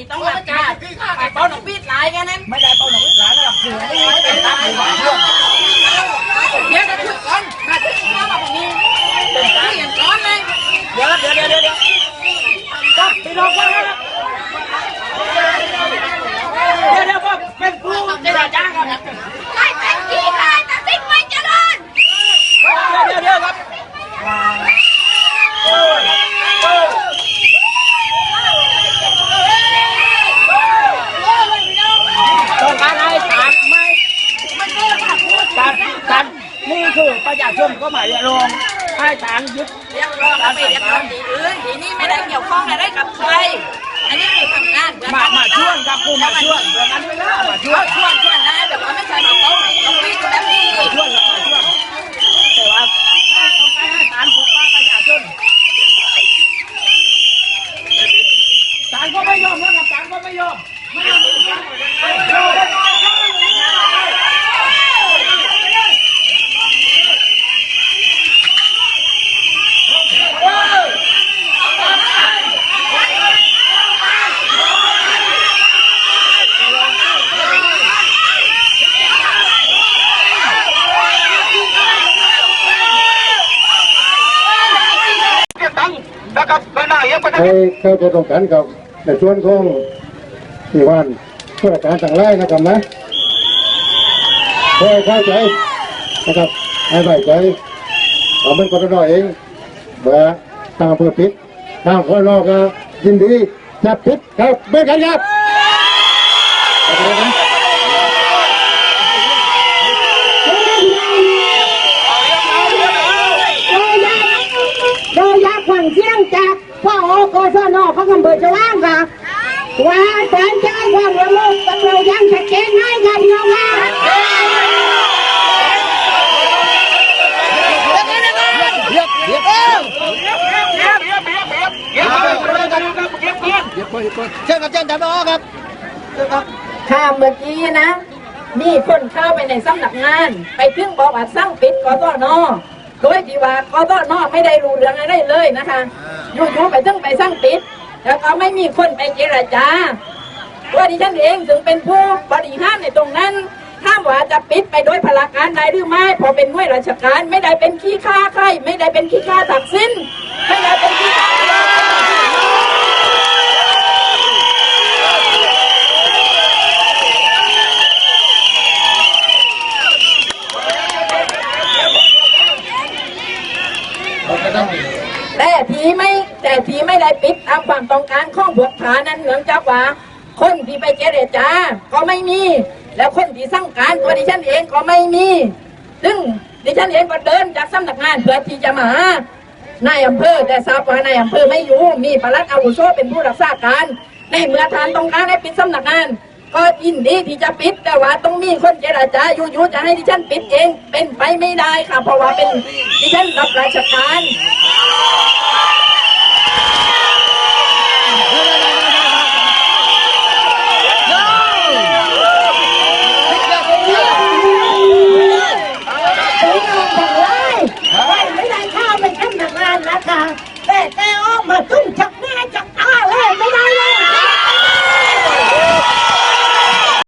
ที่ต้องรับการไปเป้าหนองปีดหลายแค่นั้น ไม่ได้เป้าหนุ่มหลานระดับสูงนี่เป็นตามหมู่บ้านเรื่อง เดี๋ยวจะคุยก่อนมาถึงมาแบบนี้ที่อย่างร้อนเลย เดี๋ยวเดี๋ยวเดี๋ยวเดี๋ยวครับพี่น้องฟังนะครับเดี๋ยวเดี๋ยวผมเป็นผู้เจรจาครับ ใครเป็นขี้ใครตัดสินไม่เจริญ เดี๋ยวเดี๋ยวครับต้องการให้ถามไหมการการนี่คือ ประชาชนก็หมายลงให้ทางยึดเรียกร้องไปเรียกร้องที่อื่นที่นี่ไม่ได้เกี่ยวข้องอะไรกับใครอันนี้คือทำงานมามาชวนครับกูมาชวนเดี๋ยวนั้นเวลามาชวชวน นชวนชวนนะแบบว่าไม่ใช่มาโต๊ะหนองปีดแบบนี้ ชวนแล้วมาชวนแต่ว่าต้องการให้ศาลปกป้องประชาชนศาลก็ไม่ยอมนะครับศาลก็ไม่ยอม ให้เข้าใจตรงกันกับในส่วนของที่วันผู้ราชการต่างไร่นะครับนะให้เข้าใจนะครับให้ใส่ใจเราเป็นคนน้อยเองเบื่อทางอำเภอพิษทางคนนอกก็ยินดีจะพิษครับไม่กันครับขอบคุณนะโดยยักษ์ฝั่งเสียงจาก พ่อโอกศนเขากำเบิดจะว่างค่ะว่าแสนใจความระลึกตำรวจยังชัดเจนให้ค่ะพี่น้องค่ะเชิญกับเชิญจับอครับค่ะเมื่อกี้นะ มีคนเข้าไปในสำนักงาน ไปถึงบอกว่าสั่งปิดกตน โดยที่ว่ากตนไม่ได้รู้เรื่องอะไรเลยนะคะอยู่ๆไปถึงไปสั่งปิด แล้วก็ไม่มีคนไปเจรจาว่าดิฉันเองถึงเป็นผู้บริหารในตรงนั้นถ้ามว่าจะปิดไปโดยพลาการใดหรือไม่พอเป็นหน่วยราชการ ไม่ได้เป็นขี้ข้าใคร ไม่ได้เป็นขี้ข้าตักสินไม่ได้เป็นขี้ ผีไม่ได้ปิดตามความต้องการของบทฐานนั้นเนื่องจากว่าคนที่ไปเจรจาก็ไม่มี แล้วคนที่สั่งการตัวดิฉันเองก็ไม่มี ซึ่งดิฉันเองก็เดินจากสำนักงานเพื่อที่จะมาหานายอำเภอแต่ทราบว่านายอำเภอไม่อยู่ มีปลัดอาวุโสเป็นผู้รักษาการ ในเมื่อทานต้องการให้ปิดสำนักงาน ก็ยินดีที่จะปิดแต่ว่าต้องมีคนเจรจาอยู่ๆจะให้ดิฉันปิดเองเป็นไปไม่ได้ค่ะ เพราะว่าเป็นดิฉันรับราชการ Hey, hey, oh, my,